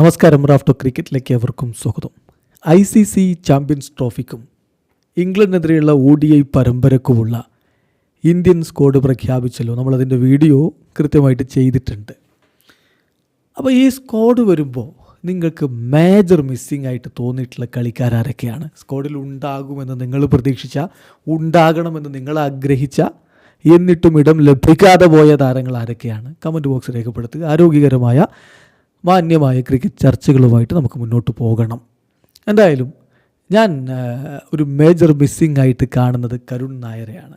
നമസ്കാരം റാഫ്റ്റോ ക്രിക്കറ്റിലേക്ക് അവർക്കും സ്വാഗതം. ഐ സി സി ചാമ്പ്യൻസ് ട്രോഫിക്കും ഇംഗ്ലണ്ടിനെതിരെയുള്ള ഒ ഡി ഐ പരമ്പരക്കുമുള്ള ഇന്ത്യൻ സ്ക്വാഡ് പ്രഖ്യാപിച്ചല്ലോ. നമ്മളതിന്റെ വീഡിയോ കൃത്യമായിട്ട് ചെയ്തിട്ടുണ്ട്. അപ്പോൾ ഈ സ്ക്വാഡ് വരുമ്പോൾ നിങ്ങൾക്ക് മേജർ മിസ്സിംഗ് ആയിട്ട് തോന്നിയിട്ടുള്ള കളിക്കാരൊക്കെയാണ് സ്ക്വാഡിൽ ഉണ്ടാകുമെന്ന് നിങ്ങൾ പ്രതീക്ഷിച്ച ഉണ്ടാകണമെന്ന് നിങ്ങൾ ആഗ്രഹിച്ച എന്നിട്ടും ഇടം ലഭിക്കാതെ പോയ താരങ്ങൾ ആരൊക്കെയാണ്? കമന്റ് ബോക്സ് രേഖപ്പെടുത്തുക. ആരോഗ്യകരമായ മാന്യമായ ക്രിക്കറ്റ് ചർച്ചകളുമായിട്ട് നമുക്ക് മുന്നോട്ട് പോകണം. എന്തായാലും ഞാൻ ഒരു മേജർ മിസ്സിംഗ് ആയിട്ട് കാണുന്നത് കരുൺ നായരെയാണ്.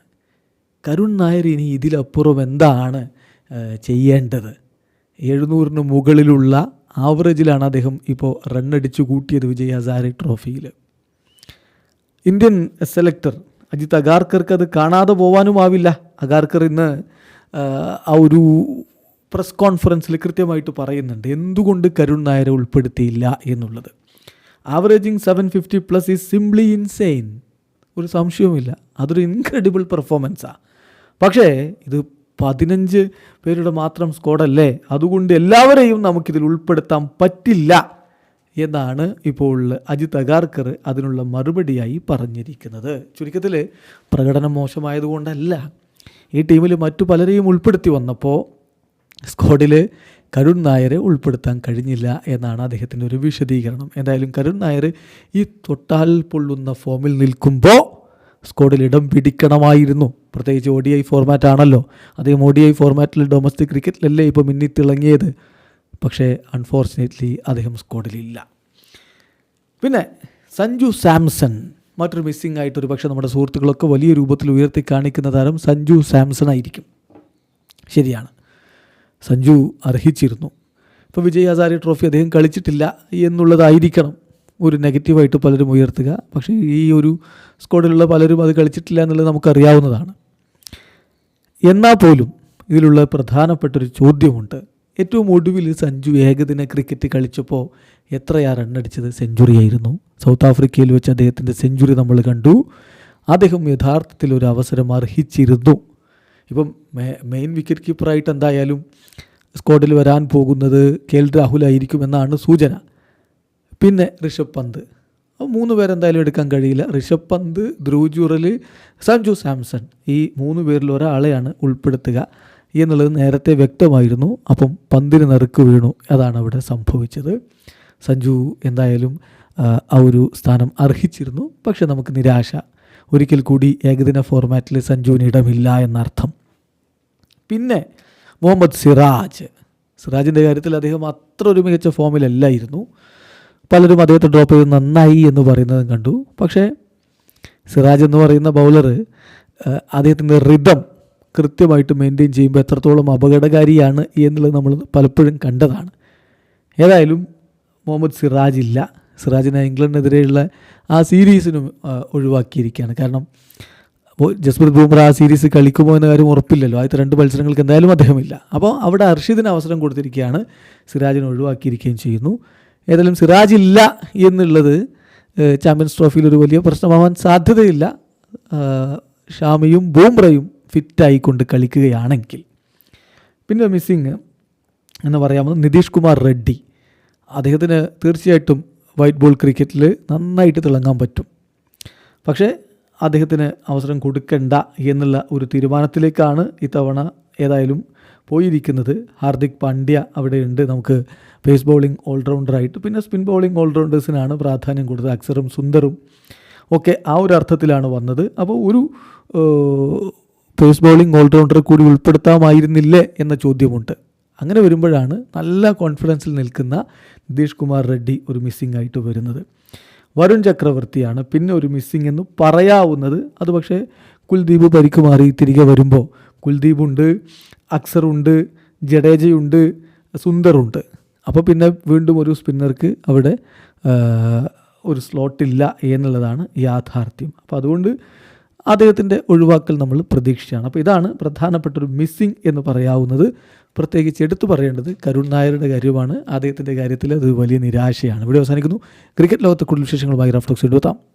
കരുൺ നായർ ഇനി ഇതിലപ്പുറം എന്താണ് ചെയ്യേണ്ടത്? എഴുന്നൂറിന് മുകളിലുള്ള ആവറേജിലാണ് അദ്ദേഹം ഇപ്പോൾ റണ്ണടിച്ചു കൂട്ടിയത് വിജയ് ഹസാരെ ട്രോഫിയിൽ ഇന്ത്യൻ സെലക്ടർ അജിത് അഗാർക്കർക്ക് അത് കാണാതെ പോകാനുമാവില്ല അഗാർക്കർ ഇന്ന് ആ ഒരു പ്രസ് കോൺഫറൻസിൽ കൃത്യമായിട്ട് പറയുന്നുണ്ട് എന്തുകൊണ്ട് കരുൺ നായരെ ഉൾപ്പെടുത്തിയില്ല എന്നുള്ളത്? Averaging seven fifty plus is simply insane ഒരു സംശയവുമില്ല. അതൊരു ഇൻക്രെഡിബിൾ പെർഫോമൻസാണ് പക്ഷേ ഇത് പതിനഞ്ച് പേരുടെ മാത്രം സ്ക്വാഡല്ലേ അതുകൊണ്ട് എല്ലാവരെയും നമുക്കിതിൽ ഉൾപ്പെടുത്താൻ പറ്റില്ല എന്നാണ് ഇപ്പോൾ അജിത് അഗാർക്കർ അതിനുള്ള മറുപടിയായി പറഞ്ഞിരിക്കുന്നത്. ചുരുക്കത്തിൽ പ്രകടനം മോശമായതുകൊണ്ടല്ല. ഈ ടീമിൽ മറ്റു പലരെയും ഉൾപ്പെടുത്തി വന്നപ്പോൾ സ്ക്വാഡിൽ കരുൺ നായരെ ഉൾപ്പെടുത്താൻ കഴിഞ്ഞില്ല എന്നാണ് അദ്ദേഹത്തിന്റെ ഒരു വിശദീകരണം. എന്തായാലും കരുൺ നായർ ഈ തൊട്ടാൽ പൊള്ളുന്ന ഫോമിൽ നിൽക്കുമ്പോൾ സ്ക്വാഡിൽ ഇടം പിടിക്കണമായിരുന്നു. പ്രത്യേകിച്ച് ഒ ഡി ഐ ഫോർമാറ്റ് ആണല്ലോ. അദ്ദേഹം ഒ ഡി ഐ ഫോർമാറ്റിൽ ഡൊമസ്റ്റിക് ക്രിക്കറ്റിലല്ലേ ഇപ്പോൾ മിന്നിത്തിളങ്ങിയത് പക്ഷേ അൺഫോർച്ചുനേറ്റ്ലി അദ്ദേഹം സ്ക്വാഡിലില്ല പിന്നെ സഞ്ജു സാംസൺ. മറ്റൊരു മിസ്സിംഗ് ആയിട്ട് ഒരു പക്ഷേ നമ്മുടെ സുഹൃത്തുക്കളൊക്കെ വലിയ രൂപത്തിൽ ഉയർത്തി കാണിക്കുന്ന താരം സഞ്ജു സാംസൺ ആയിരിക്കും. ശരിയാണ്. സഞ്ജു അർഹിച്ചിരുന്നു. ഇപ്പോൾ വിജയ് ഹസാരി ട്രോഫി അദ്ദേഹം കളിച്ചിട്ടില്ല എന്നുള്ളതായിരിക്കണം. ഒരു നെഗറ്റീവായിട്ട് പലരും ഉയർത്തുക. പക്ഷേ ഈ ഒരു സ്ക്വാഡിലുള്ള പലരും അത് കളിച്ചിട്ടില്ല എന്നുള്ളത് നമുക്കറിയാവുന്നതാണ്. എന്നാൽ പോലും ഇതിലുള്ള പ്രധാനപ്പെട്ടൊരു ചോദ്യമുണ്ട്. ഏറ്റവും ഒടുവിൽ സഞ്ജു ഏകദിന ക്രിക്കറ്റ് കളിച്ചപ്പോൾ എത്രയാ റണ്ണടിച്ചത് സെഞ്ചുറി ആയിരുന്നു. സൗത്ത് ആഫ്രിക്കയിൽ വെച്ച് അദ്ദേഹത്തിന്റെ സെഞ്ചുറി നമ്മൾ കണ്ടു. അദ്ദേഹം യഥാർത്ഥത്തിൽ ഒരു അവസരം അർഹിച്ചിരുന്നു. ഇപ്പം മെയിൻ വിക്കറ്റ് കീപ്പറായിട്ട് എന്തായാലും സ്ക്വാഡിൽ വരാൻ പോകുന്നത് കെ എൽ രാഹുൽ എന്നാണ് സൂചന. പിന്നെ ഋഷഭ് പന്ത്. മൂന്ന് പേരെന്തായാലും എടുക്കാൻ കഴിയില്ല. ഋഷഭ് പന്ത് ധ്രുവ് ജുറൽ സഞ്ജു സാംസൺ ഈ മൂന്ന് പേരിൽ ഒരാളെയാണ് ഉൾപ്പെടുത്തുക എന്നുള്ളത് നേരത്തെ വ്യക്തമായിരുന്നു. അപ്പം പന്തിന് നറുക്ക് വീണു. അതാണ് അവിടെ സംഭവിച്ചത്. സഞ്ജു എന്തായാലും ആ ഒരു സ്ഥാനം അർഹിച്ചിരുന്നു. പക്ഷെ നമുക്ക് നിരാശ ഒരിക്കൽ കൂടി ഏകദിന ഫോർമാറ്റിൽ സഞ്ജുവിന് ഇടമില്ല എന്നർത്ഥം. പിന്നെ മുഹമ്മദ് സിറാജ്. സിറാജിന്റെ കാര്യത്തിൽ അദ്ദേഹം അത്ര ഒരു മികച്ച ഫോമിലല്ലായിരുന്നു പലരും അദ്ദേഹത്തെ ഡ്രോപ്പ് ചെയ്ത് നന്നായി എന്ന് പറയുന്നതും കണ്ടു. പക്ഷേ സിറാജ് എന്ന് പറയുന്ന ബൗളർ അദ്ദേഹത്തിന്റെ റിതം കൃത്യമായിട്ട് മെയിന്റെയിൻ ചെയ്യുമ്പോൾ എത്രത്തോളം അപകടകാരിയാണ് എന്നുള്ളത് നമ്മൾ പലപ്പോഴും കണ്ടതാണ്. ഏതായാലും മുഹമ്മദ് സിറാജ് ഇല്ല. സിറാജിനെ ഇംഗ്ലണ്ടിനെതിരെയുള്ള ആ സീരീസിനും ഒഴിവാക്കിയിരിക്കുകയാണ്. കാരണം ജസ്പ്രീത് ബുംറ ആ സീരീസ് കളിക്കുമോ എന്ന കാര്യം ഉറപ്പില്ലല്ലോ. ആദ്യത്തെ രണ്ട് മത്സരങ്ങൾക്ക് എന്തായാലും അദ്ദേഹമില്ല. അപ്പോൾ അവിടെ അർഷിദിന് അവസരം കൊടുത്തിരിക്കുകയാണ്. സിറാജിനെ ഒഴിവാക്കിയിരിക്കുകയും ചെയ്യുന്നു. ഏതായാലും സിറാജ് ഇല്ല എന്നുള്ളത് ചാമ്പ്യൻസ് ട്രോഫിയിൽ ഒരു വലിയ പ്രശ്നമാവാൻ സാധ്യതയില്ല. ഷാമിയും ബൂംറയും ഫിറ്റായിക്കൊണ്ട് കളിക്കുകയാണെങ്കിൽ. പിന്നെ മിസ്സിങ് എന്ന് പറയാവുന്നത് നിതീഷ് കുമാർ റെഡ്ഡി. അദ്ദേഹത്തിന് തീർച്ചയായിട്ടും വൈറ്റ് ബോൾ ക്രിക്കറ്റിൽ നന്നായിട്ട് തിളങ്ങാൻ പറ്റും. പക്ഷേ അദ്ദേഹത്തിന് അവസരം കൊടുക്കണ്ട എന്നുള്ള ഒരു തീരുമാനത്തിലേക്കാണ് ഇത്തവണ ഏതായാലും പോയിരിക്കുന്നത്. ഹാർദിക് പാണ്ഡ്യ അവിടെയുണ്ട്. നമുക്ക് പേസ് ബൗളിംഗ് ഓൾറൗണ്ടറായിട്ട് പിന്നെ സ്പിൻ ബൗളിംഗ് ഓൾറൗണ്ടേഴ്സിനാണ് പ്രാധാന്യം കൊടുത്തത്. അക്സറും സുന്ദറും ഒക്കെ ആ ഒരു അർത്ഥത്തിലാണ് വന്നത്. അപ്പോൾ ഒരു പേസ് ബൗളിംഗ് ഓൾറൗണ്ടറെ കൂടി ഉൾപ്പെടുത്താമായിരുന്നില്ലേ എന്ന ചോദ്യമുണ്ട്. അങ്ങനെ വരുമ്പോഴാണ് നല്ല കോൺഫിഡൻസിൽ നിൽക്കുന്ന നിതീഷ് കുമാർ റെഡ്ഡി ഒരു മിസ്സിംഗ് ആയിട്ട് വരുന്നത്. വരുൺ ചക്രവർത്തിയാണ് പിന്നെ ഒരു മിസ്സിംഗ് എന്ന് പറയാവുന്നത്. അത് പക്ഷേ കുൽദീപ് പരിക്ക് മാറി തിരികെ വരുമ്പോൾ കുൽദീപുണ്ട് അക്സറുണ്ട് ജഡേജയുണ്ട് സുന്ദറുണ്ട്. അപ്പോൾ പിന്നെ വീണ്ടും ഒരു സ്പിന്നർക്ക് അവിടെ ഒരു സ്ലോട്ടില്ല എന്നുള്ളതാണ് യാഥാർത്ഥ്യം. അപ്പോൾ അതുകൊണ്ട് അദ്ദേഹത്തിന്റെ ഒഴിവാക്കൽ നമ്മൾ പ്രതീക്ഷിച്ചാണ്. അപ്പോൾ ഇതാണ് പ്രധാനപ്പെട്ട ഒരു മിസ്സിംഗ് എന്ന് പറയാവുന്നത്. പ്രത്യേകിച്ച് എടുത്തു പറയേണ്ടത് കരുൺ നായരുടെ കാര്യമാണ്. അദ്ദേഹത്തിന്റെ കാര്യത്തിൽ അത് വലിയ നിരാശയാണ്. ഇവിടെ അവസാനിക്കുന്നു. ക്രിക്കറ്റ് ലോകത്തെ കൂടുതൽ വിശേഷങ്ങളുമായി റഫ്ലക്സ് എടുത്താം